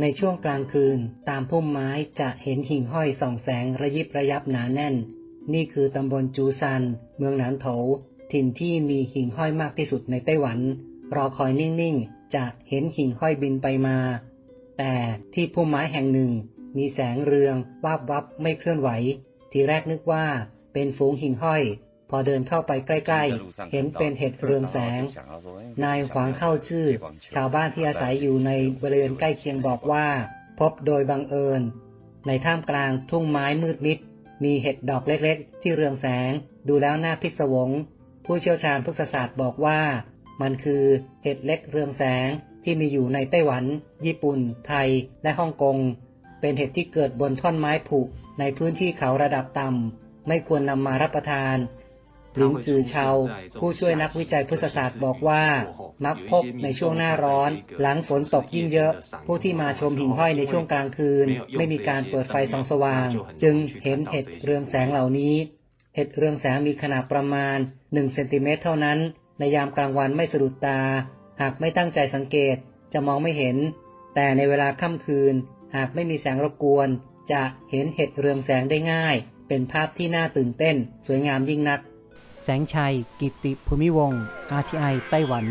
ในช่วงกลางคืนตามพุ่มไม้จะเห็นหิ่งห้อยส่องแสงระยิบระยับหนาแน่น นี่คือตำบลจูซัน เมืองหนานโถ ถิ่นที่มีหิ่งห้อยมากที่สุดในไต้หวัน รอคอยนิ่งๆ จะเห็นหิ่งห้อยบินไปมา แต่ที่พุ่มไม้แห่งหนึ่ง มีแสงเรืองวาบวับไม่เคลื่อนไหว ทีแรกนึกว่าเป็นฝูงหิ่งห้อย พอเดินเข้าไปใกล้ๆ เห็นเป็นเห็ดเรืองแสง นายหวางเข้าชื่อ ชาวบ้านที่อาศัยอยู่ในบริเวณใกล้เคียงบอกว่า พบโดยบังเอิญ ในท่ามกลางทุ่งไม้มืดมิด มีเห็ดดอกเล็กๆ ที่เรืองแสง ดูแล้วน่าพิศวง ผู้เชี่ยวชาญพฤกษศาสตร์บอกว่า มันคือเห็ดเล็กเรืองแสงที่มีอยู่ในไต้หวัน ญี่ปุ่น ไทย และฮ่องกง เป็นเห็ดที่เกิดบนท่อนไม้ผุในพื้นที่เขาระดับต่ำ ไม่ควรนำมารับประทาน หลินซือเชาผู้ช่วยนักวิจัยพฤกษศาสตร์บอกว่า มักพบในช่วงหน้าร้อน หลังฝนตกยิ่งเยอะ ผู้ที่มาชมหิ่งห้อยในช่วงกลางคืน ไม่มีการเปิดไฟส่องสว่าง จึงเห็นเห็ดเรืองแสงเหล่านี้เห็ดเรืองแสงมีขนาดประมาณ1เซนติเมตรเท่านั้น ในยามกลางวันไม่สะดุดตา หากไม่ตั้งใจสังเกตจะมองไม่เห็น แต่ในเวลาค่ำคืน หากไม่มีแสงรบกวน จะเห็นเห็ดเรืองแสงได้ง่าย เป็นภาพที่น่าตื่นเต้น สวยงามยิ่งนัก แสงชัย กิติภูมิวงศ์ RTI ไต้หวัน